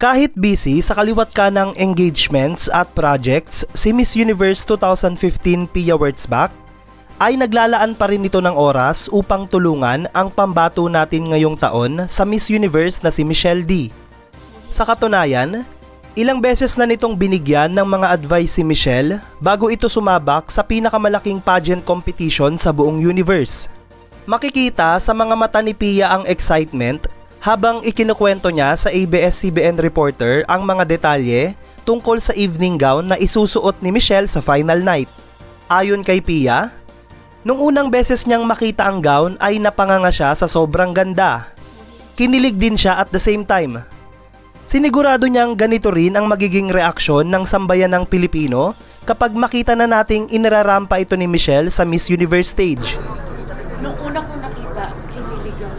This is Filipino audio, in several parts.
Kahit busy sa kaliwat ka ng engagements at projects, si Miss Universe 2015 Pia Wurtzbach ay naglalaan pa rin ito ng oras upang tulungan ang pambato natin ngayong taon sa Miss Universe na si Michelle D. Sa katunayan, ilang beses na nitong binigyan ng mga advice si Michelle bago ito sumabak sa pinakamalaking pageant competition sa buong universe. Makikita sa mga mata ni Pia ang excitement habang ikinukwento niya sa ABS-CBN reporter ang mga detalye tungkol sa evening gown na isusuot ni Michelle sa final night. Ayon kay Pia, nung unang beses niyang makita ang gown ay napanganga siya sa sobrang ganda. Kinilig din siya at the same time. Sinigurado niyang ganito rin ang magiging reaksyon ng sambayan ng Pilipino kapag makita na nating inararampa ito ni Michelle sa Miss Universe stage. Nung una ko nakita, kinilig ako sa sobrang.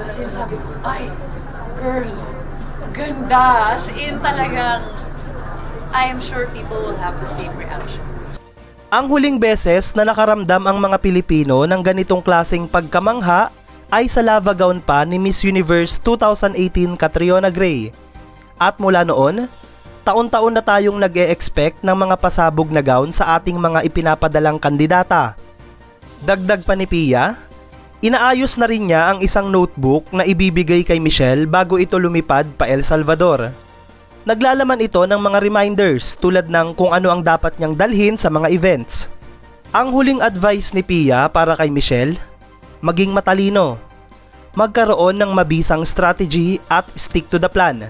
As in, sabi ko, ay, girl, ganda. As in, talagang, I am sure people will have the same reaction. Ang huling beses na nakaramdam ang mga Pilipino ng ganitong klaseng pagkamangha ay sa lava gown pa ni Miss Universe 2018 Catriona Gray. At mula noon, taon-taon na tayong nag expect ng mga pasabog na gown sa ating mga ipinapadalang kandidata. Dagdag pa ni Pia, inaayos na rin niya ang isang notebook na ibibigay kay Michelle bago ito lumipad pa El Salvador. Naglalaman ito ng mga reminders tulad ng kung ano ang dapat niyang dalhin sa mga events. Ang huling advice ni Pia para kay Michelle, maging matalino, magkaroon ng mabisang strategy at stick to the plan.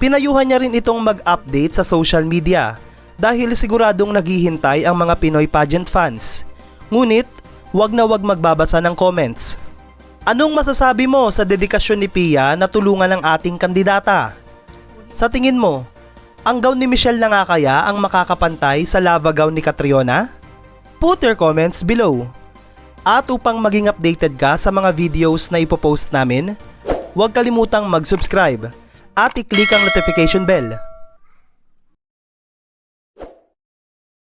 Pinayuhan niya rin itong mag-update sa social media dahil siguradong naghihintay ang mga Pinoy pageant fans. Ngunit, wag na wag magbabasa ng comments. Anong masasabi mo sa dedikasyon ni Pia na tulungan ang ating kandidata? Sa tingin mo, ang gown ni Michelle na nga kaya ang makakapantay sa lava gown ni Catriona? Put your comments below. At upang maging updated ka sa mga videos na ipopost namin, huwag kalimutang mag-subscribe at i-click ang notification bell